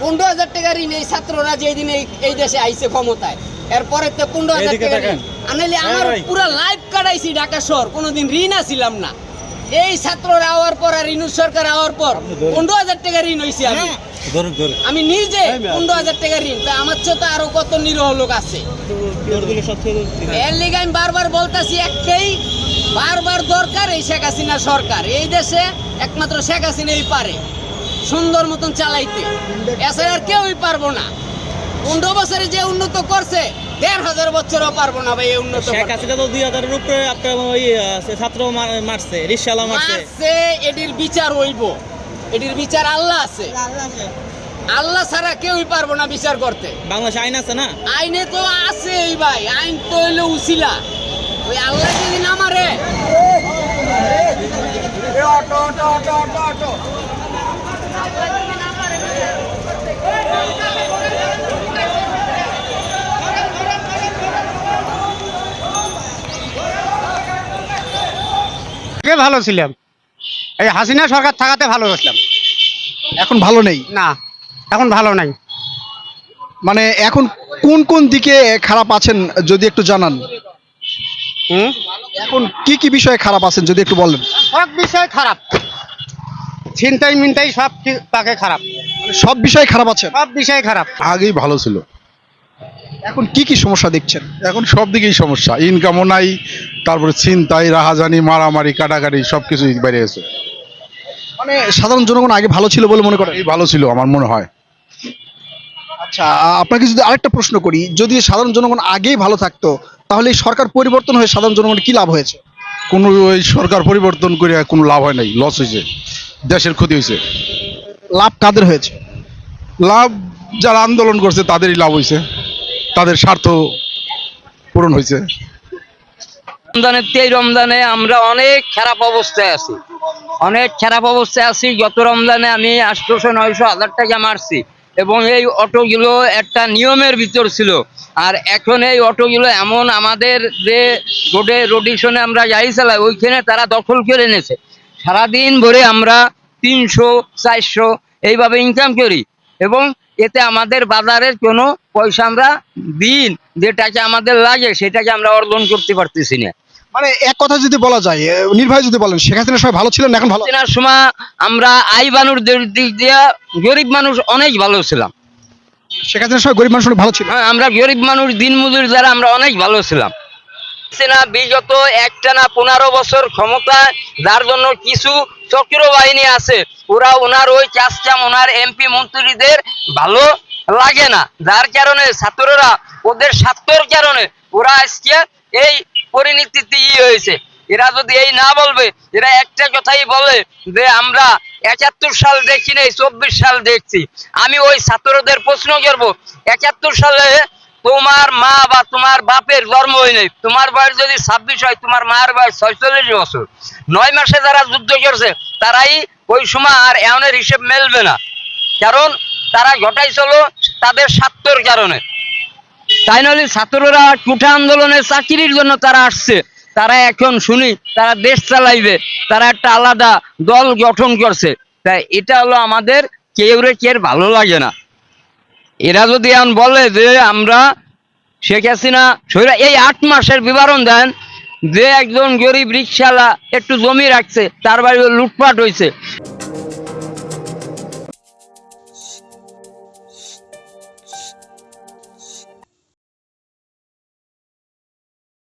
পনেরো হাজার টাকা ঋণ এই ছাত্ররা যেদিন এই এই দেশে আইছে ক্ষমতায়। এরপরে তো পনেরো হাজার টাকা ঋণ। আনাইলে আমার। পুরো লাইফ কাটাইছি ঢাকা শহর কোনোদিন ঋণ আসিলাম না। এই ছাত্ররা আওয়ার পর আর রিনু সরকার আওয়ার পর। পনেরো হাজার টাকা ঋণ হয়েছি আমি। ধরুন আমি নিজে পনেরো হাজার টাকা ঋণ। তা আমার চেয়ে তো আরও কত নিরহ লোক আছে। এর লিগে আমি বারবার বলতেছি একটাই বারবার দরকার এই শেখ হাসিনা সরকার। এই দেশে একমাত্র শেখ হাসিনাই পারে। সুন্দর মতন চালাইতে। এছাড়া আর কেউই পারব না। পনেরো বছরে যে উন্নত করছে দেড় হাজার বছরও পারব না ভাই উন্নত শেখ হাসিনা তো দুই হাজারের উপরে আপনার ওই ছাত্র মারছে রিক্সাওয়ালা মারছে। এটির বিচার হইব। এটির বিচার আল্লাহ আছে। আল্লাহ ছাড়া কেউই পারব না বিচার করতে। বাংলাদেশে আইন আছে না? আইনে তো আছে এই ভাই আইন তো হইল উসিলা। ওই আল্লাহ যদি না মারে আগে ভালো ছিলাম। এই হাসিনা সরকার থাকাতে ভালো ছিলাম এখন ভালো নেই? না এখন ভালো নাই। মানে এখন কোন কোন দিকে খারাপ আছেন যদি একটু জানান? হুম? এখন কি কি বিষয়ে খারাপ আছেন যদি একটু বলেন? সব বিষয় খারাপ। ছিনতাই মিনতাই সব কি- তাকে খারাপ। মানে সব বিষয়ে খারাপ আছেন? সব বিষয় খারাপ। আগেই ভালো ছিল। এখন কি কি সমস্যা দেখছেন? এখন সব দিকেই সমস্যা। ইনকামও নাই তারপরে ছিনতাই রাহাজানি মারামারি কাটাকাটি সব কিছুই বেড়ে গেছে। মানে সাধারণ জনগণ আগে ভালো ছিল বলে মনে করেন এই ভালো ছিল আমার মনে হয়। আচ্ছা আ- আপনাকে যদি আরেকটা প্রশ্ন করি যদি সাধারণ জনগণ আগেই ভালো থাকতো তাহলে এই সরকার পরিবর্তন হয়ে সাধারণ জনগণের কি লাভ হয়েছে? কোনো ওই সরকার পরিবর্তন করে কোনো লাভ হয় নাই লস হয়েছে দেশের ক্ষতি হয়েছে। লাভ কাদের হয়েছে? লাভ যারা আন্দোলন করছে তাদেরই লাভ হয়েছে। তাদের স্বার্থ পূরণ হয়েছে। রমজানের এই রমজানে আমরা অনেক খারাপ অবস্থায় আছি। অনেক খারাপ অবস্থায় আছি। গত রমজানে আমি আটশোশো নয়শো হাজার টাকা মারছি এবং এই অটোগুলো একটা নিয়মের ভিতর ছিল। আর এখন এই অটোগুলো এমন আমাদের যে রোডে রোডিশনে আমরা গাড়ি চালাই, ওইখানে তারা দখল করে এনেছে। সারাদিন ভরে আমরা তিনশো, চারশো এইভাবে ইনকাম করি। এবং এতে আমাদের বাজারের কোনো পয়সা আমরা দিন যেটাকে আমাদের লাগে সেটাকে আমরা অর্জন করতে পারতেছি না। মানে এক কথা যদি বলা যায় নির্ভয় যদি বলেন শেখ হাসিনা সবাই ভালো ছিলেন এখন ভালো? চেনার সময় আমরা আই বানুর দিক দিয়ে গরিব মানুষ অনেক ভালো ছিলাম। শেখ হাসিনা সবাই গরিব মানুষ ভালো ছিল? হ্যাঁ, আমরা গরিব মানুষ দিন মজুর যারা আমরা অনেক ভালো ছিলাম। সেনা বিগত একটানা পনেরো বছর ক্ষমতা যার জন্য কিছু চক্র বাহিনী আছে। ওরা ওনার ওই কাজকাম ওনার এমপি মন্ত্রীদের ভালো লাগে না। যার কারণে ছাত্ররা ওদের স্বার্থর কারণে ওরা আজকে এই পরিণতিতে ই হয়েছে। এরা যদি এই না বলবে, এরা একটা কথাই বলে যে, আমরা একাত্তর সাল দেখি নাই, চব্বিশ সাল দেখছি। আমি ওই ছাত্রদের প্রশ্ন করব, একাত্তর সালে তোমার মা বা তোমার বাপের জন্ম হয় নাই। তোমার বয়স যদি ছাব্বিশ হয়, তোমার মায়ের বয়স ছয়চল্লিশ বছর। নয় মাসে যারা যুদ্ধ করছে, তারাই ওই সময় আর এমনের হিসেব মেলবে না। কারণ তারা ঘটাইছিল তাদের স্বার্থর কারণে। তাই নইলে ছাত্ররা কুঠা আন্দোলনের চাকরির জন্য তারা আসছে। তারা এখন শুনি, তারা দেশ চালাইবে, তারা একটা আলাদা দল গঠন করছে। তাই এটা হলো আমাদের, কেউ রে কেউ ভালো লাগে না। এরা যদি এখন বলে যে আমরা শেখ হাসিনা, সৈরা, এই আট মাসের বিবরণ দেন যে একজন গরিব রিক্সালা একটু জমি রাখছে, তার বাড়ি লুটপাট হয়েছে